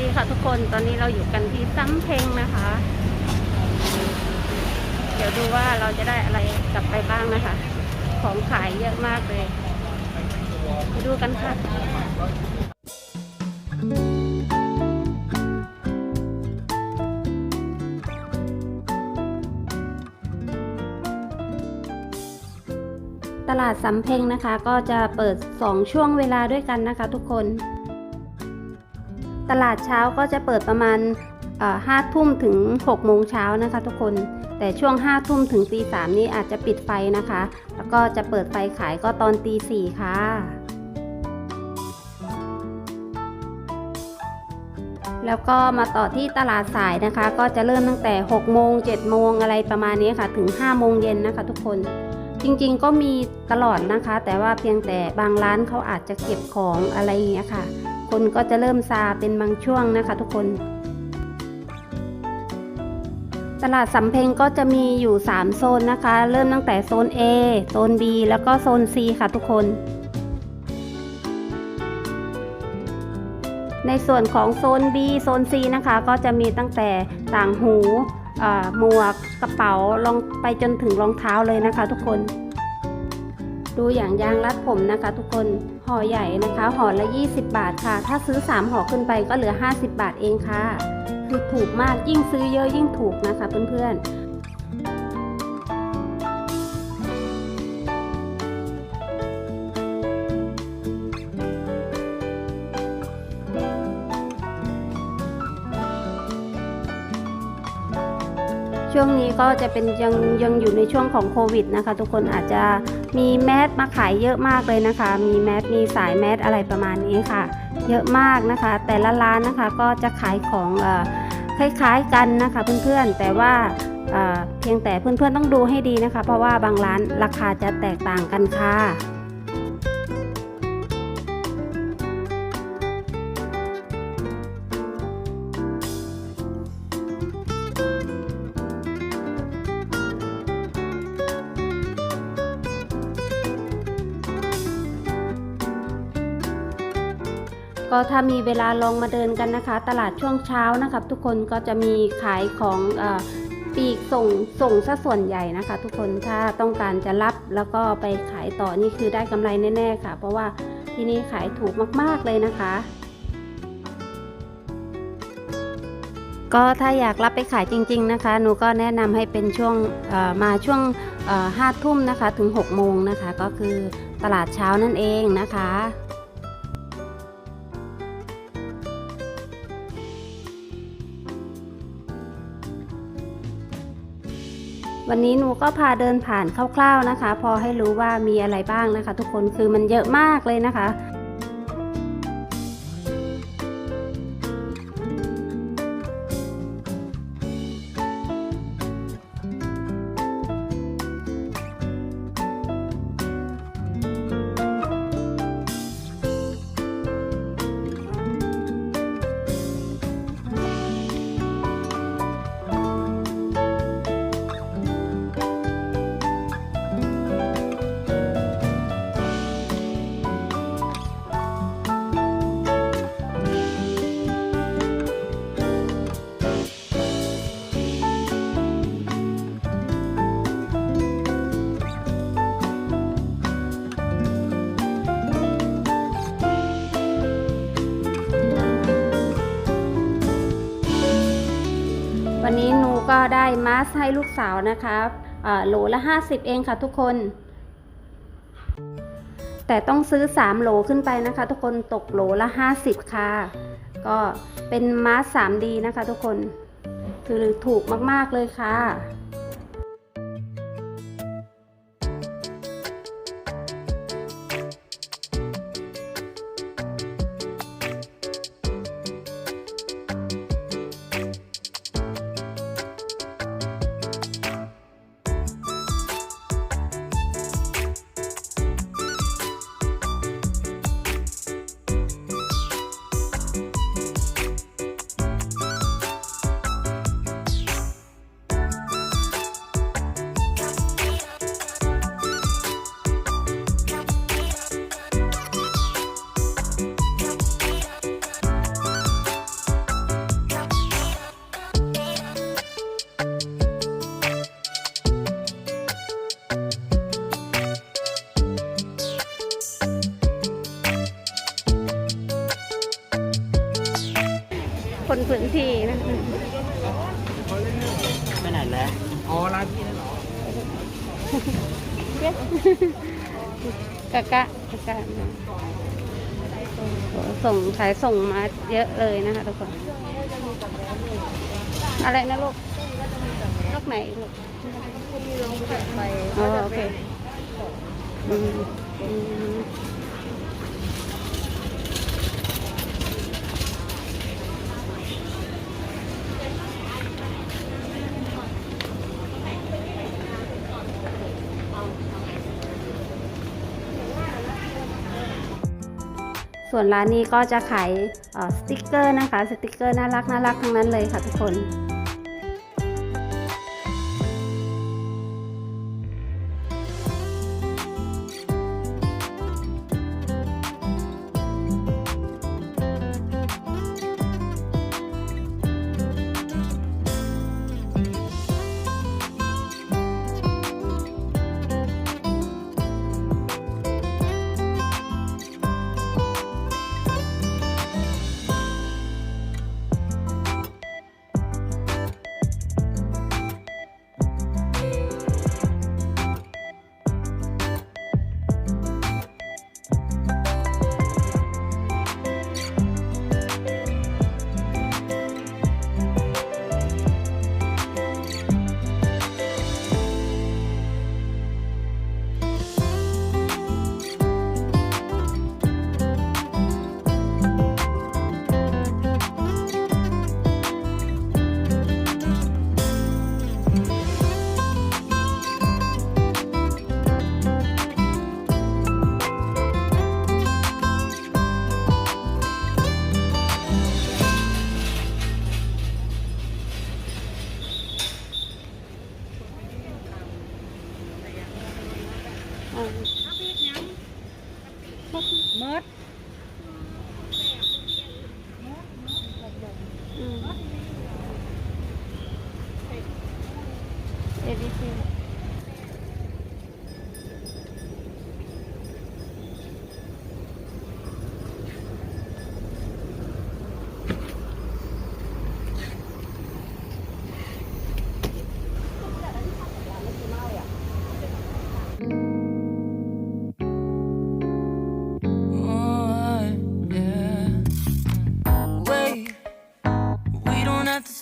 ดีค่ะทุกคนตอนนี้เราอยู่กันที่ซ้ำเพ็งนะคะ เดี๋ยวดูว่าเราจะได้อะไรกลับไปบ้างนะคะ ของขายเยอะมากเลยไปดูกันค่ะตลาดสำเพ็งนะคะก็จะเปิด 2 ช่วงเวลาด้วยกันนะคะทุกคน ตลาดเช้าก็จะเปิดประมาณห้าทุ่มถึง6โมงเช้านะคะทุกคน แต่ช่วง5ทุ่มถึงตีสามนี้อาจจะปิดไฟนะคะ แล้วก็จะเปิดไฟขายก็ตอนตีสี่ค่ะแล้วก็มาต่อที่ตลาดสายนะคะ ก็จะเริ่มตั้งแต่ 6 โมง 7 โมงอะไรประมาณนี้ค่ะ ถึง 5 โมงเย็นนะคะ ทุกคน จริงๆ ก็มีตลอดนะคะ แต่ว่าเพียงแต่บางร้านเขาอาจจะเก็บของอะไรอย่างเงี้ยค่ะ คนก็จะเริ่มซาเป็นบางช่วงนะคะ ทุกคน ตลาดสำเพ็งก็จะมีอยู่ 3 โซนนะคะ เริ่มตั้งแต่โซน A โซน B แล้วก็โซน C ค่ะทุกคนในส่วนของโซน B โซน C นะคะ ก็จะมีตั้งแต่ต่างหูหมวกกระเป๋าลองไปจนถึงรองเท้าเลยนะคะทุกคน ดูอย่างยางรัดผมนะคะ ทุกคนห่อใหญ่นะคะห่อละ 20 บาทค่ะ ถ้าซื้อ 3ห่อขึ้นไปก็เหลือ 50 บาทเองค่ะคือถูกมากยิ่งซื้อเยอะยิ่งถูกนะคะ เพื่อนๆช่วงนี้ก็จะเป็นยังยังอยู่ในช่วงของโควิดนะคะ ทุกคนอาจจะ มีแมสมาขายเยอะมากเลยนะคะ มีแมสมีสายแมสอะไรประมาณนี้ค่ะ เยอะมากนะคะ แต่ละร้านนะคะก็จะขายของอคล้ายๆกันนะคะเพื่อนๆ แต่ว่าเพียงแต่เพื่อนๆต้องดูให้ดีนะคะ เพราะว่าบางร้านราคาจะแตกต่างกันค่ะ ก็ถ้ามีเวลาลองมาเดินกันนะคะ ตลาดช่วงเช้านะครับ ทุกคนก็จะมีขายของอปีกส่งส่งซะส่วนใหญ่นะคะ ทุกคนถ้าต้องการจะรับแล้วก็ไปขายต่อนี่คือได้กำไรแน่ๆค่ะ เพราะว่าที่นี่ขายถูกมากๆเลยนะคะก็ถ้าอยากรับไปขายจริง ๆนะคะ หนูก็แนะนำให้เป็นช่วงมาช่วงห้าทุ่มนะคะถึง6โมงนะคะ ก็คือตลาดเช้านั่นเองนะคะ วันนี้หนูก็พาเดินผ่านคร่าวๆนะคะ พอให้รู้ว่ามีอะไรบ้างนะคะ ทุกคนคือมันเยอะมากเลยนะคะ ก็ได้มาสให้ลูกสาวนะคะโหลละ 50 เองค่ะทุกคน แต่ต้องซื้อ 3 โหลขึ้นไปนะคะ ทุกคนตกโหลละ 50 ค่ะ ก็เป็นมาส 3D นะคะ ทุกคนคือถูกมาก ๆ เลยค่ะ พื้นที่นะไปไหนแล้วอ๋อร้านพี่เหรอเกะกะกะกะโอ้ส่งขายส่งมาเยอะเลยนะคะทุกคน อะไรนะลูกนกไหนลูกมีลงไปอ๋อโอเค ส่วนร้านนี้ก็จะขายสติกเกอร์นะคะ สติกเกอร์น่ารักน่ารักทั้งนั้นเลยค่ะทุกคน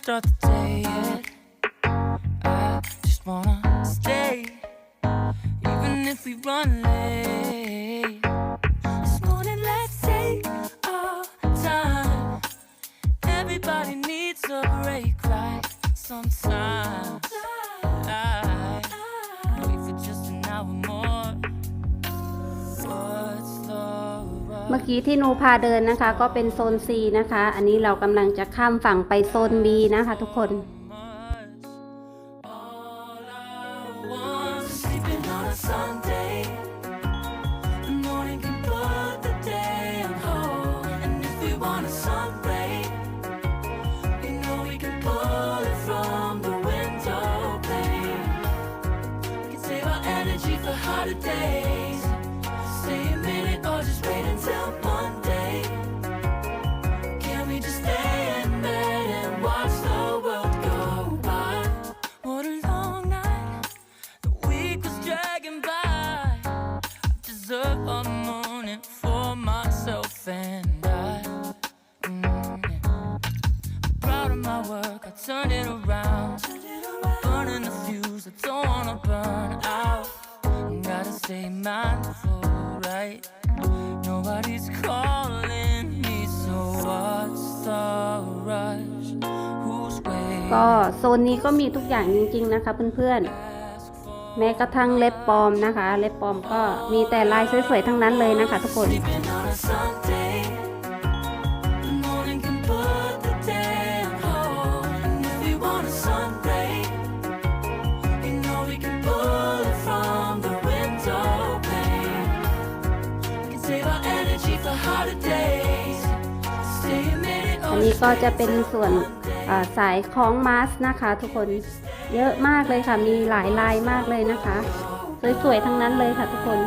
don't have to start the day yet. อกี้ที่หนูพาเดินนะคะ ก็เป็นโซน C นะคะ อันนี้เรากำลังจะข้ามฝั่งไปโซน B นะคะ ทุกคน much. It around. I'm burning the fuse, I don't wanna burn out. Gotta stay mindful, right? Nobody's calling me, so what's the rush? Who's ก็ waiting? โซนนี้ก็มีทุกอย่างจริงๆนะคะเพื่อนๆ แม้กระทั่งเล็บปลอมนะคะ เล็บปลอมก็มีแต่ลายสวยๆทั้งนั้นเลยนะคะทุกคน Sleeping on a Sunday. นี้ก็จะเป็นส่วนสายคล้องมาสนะคะ ทุกคนเยอะมากเลยค่ะ มีหลายลายมากเลยนะคะ สวยๆทั้งนั้นเลยค่ะทุกคน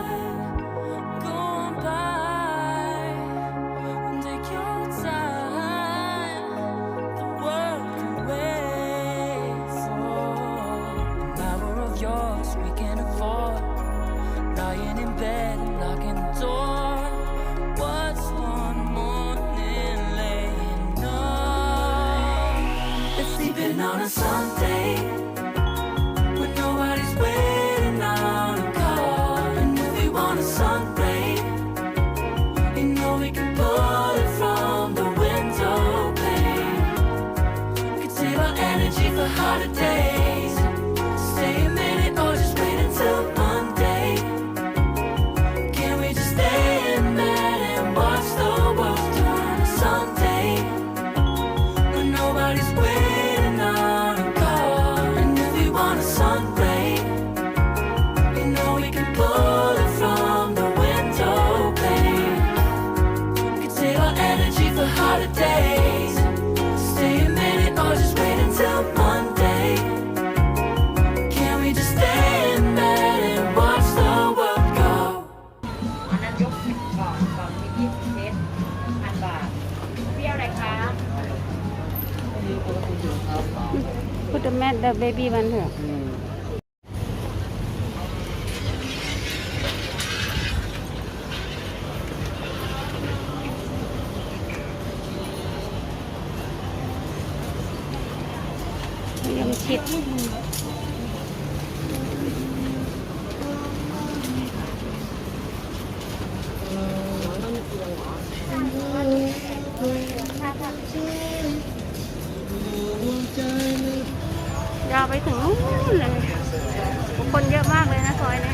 o อ on a Sunday. hospital met the baby one here. Mm. ยาวไปถึงนู้นเลย คนเยอะมากเลยนะซอยนี้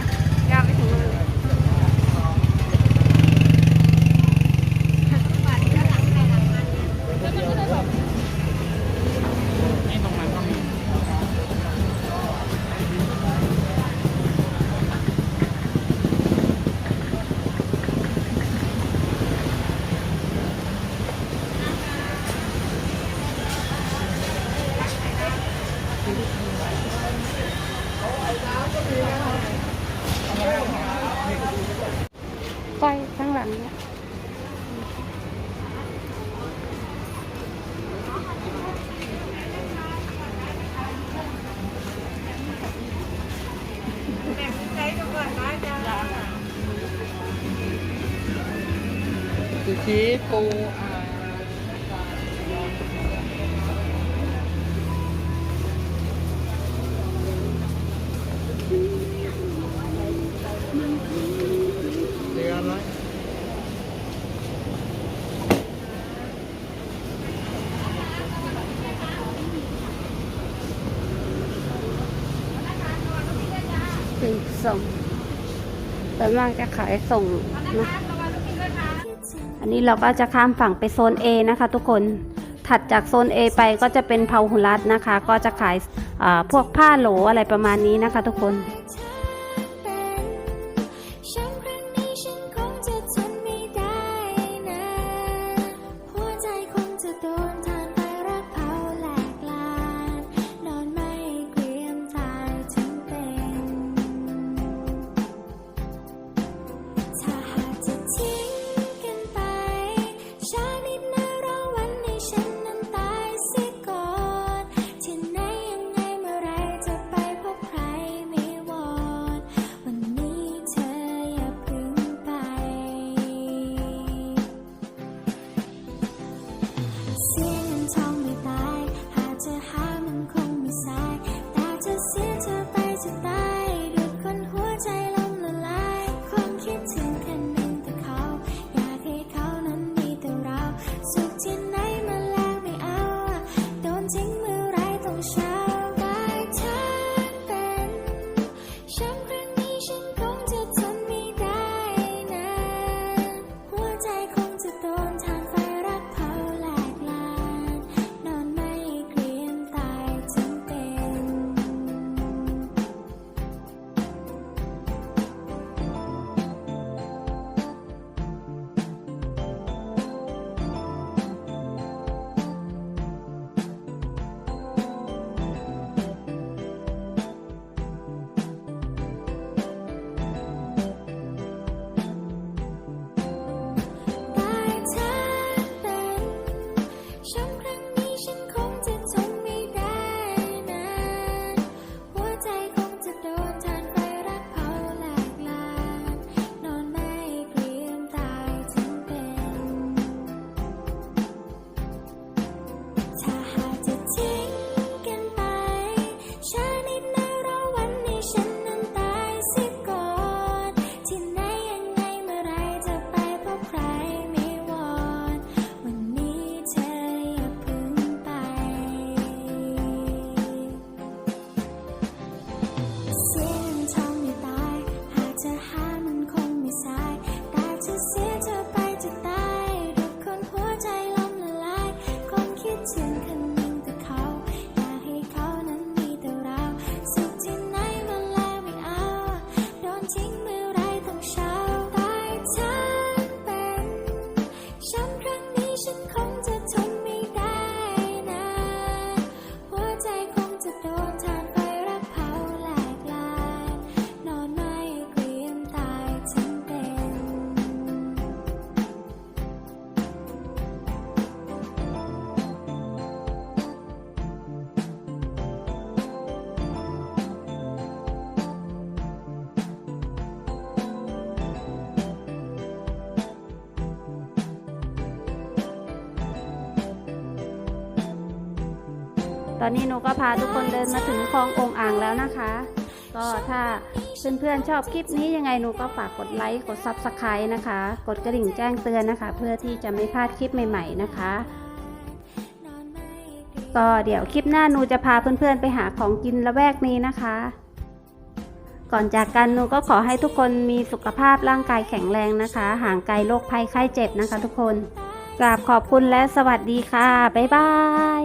ูส่งแต่มากจะขายส่งนะ อันนี้เราก็จะข้ามฝั่งไปโซน A นะคะ ทุกคนถัดจากโซน A ไปก็จะเป็นเพาหุรัตนะคะ ก็จะขายพวกผ้าโหลอะไรประมาณนี้นะคะ ทุกคน อนนี้หนูก็พาทุกคนเดินมาถึงคลององอ่างแล้วนะคะ ก็ถ้าเพื่อนๆชอบคลิปนี้ยังไงหนูก็ฝากกดไลค์กด Subscribe นะคะ กดกระดิ่งแจ้งเตือนนะคะ เพื่อที่จะไม่พลาดคลิปใหม่ ๆนะคะ ก็เดี๋ยวคลิปหน้าหนูจะพาเพื่อนๆไปหาของกินละแวกนี้นะคะ ก่อนจากกันหนูก็ขอให้ทุกคนมีสุขภาพร่างกายแข็งแรงนะคะ ห่างไกลโรคภัยไข้เจ็บนะคะ ทุกคนกราบขอบคุณและสวัสดีค่ะ บ๊ายบาย